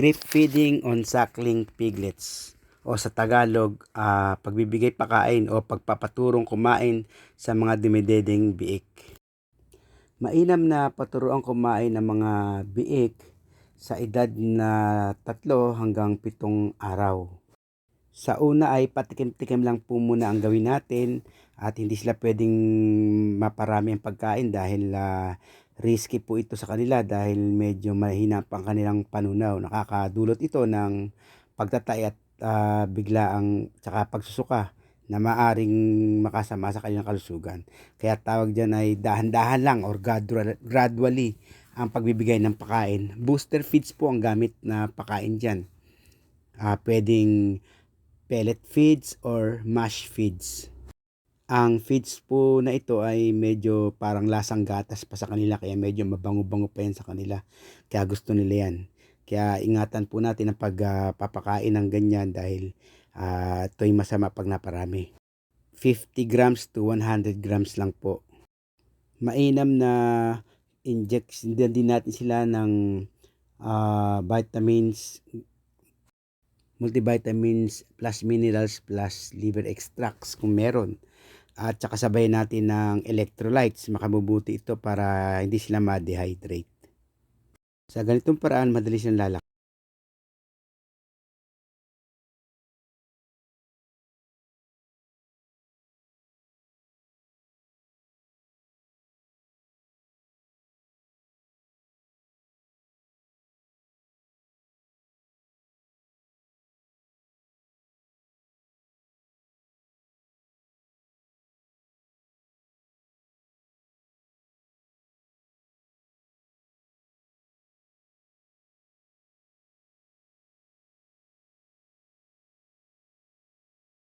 Grip feeding on suckling piglets o sa Tagalog, ah, pagbibigay pakain o pagpapaturong kumain sa mga dumidedeng biik. Mainam na paturuan kumain ng mga biik sa edad na tatlo hanggang pitong araw. Sa una ay patikim-tikim lang po muna ang gawin natin at hindi sila pwedeng maparami ang pagkain dahil ah, risky po ito sa kanila dahil medyo mahina pa ang kanilang panunaw. Nakakadulot ito ng pagtatay at ah, biglaang tsaka pagsusuka na maaring makasama sa kanilang kalusugan. Kaya tawag dyan ay dahan-dahan lang or gradual, gradually ang pagbibigay ng pagkain. Booster feeds po ang gamit na pagkain dyan. Ah, pwedeng pellet feeds or mash feeds. Ang feeds po na ito ay medyo parang lasang gatas pa sa kanila kaya medyo mabango-bango pa yan sa kanila. Kaya gusto nila yan. Kaya ingatan po natin ang pagpapakain ng ganyan dahil ah, ito'y masama pag naparami. 50 grams to 100 grams lang po. Mainam na injection din natin sila ng ah, vitamins, multivitamins plus minerals plus liver extracts kung meron. At saka sabay natin ng electrolytes. Makabubuti ito para hindi sila ma-dehydrate. Sa ganitong paraan, madali silang lalaki.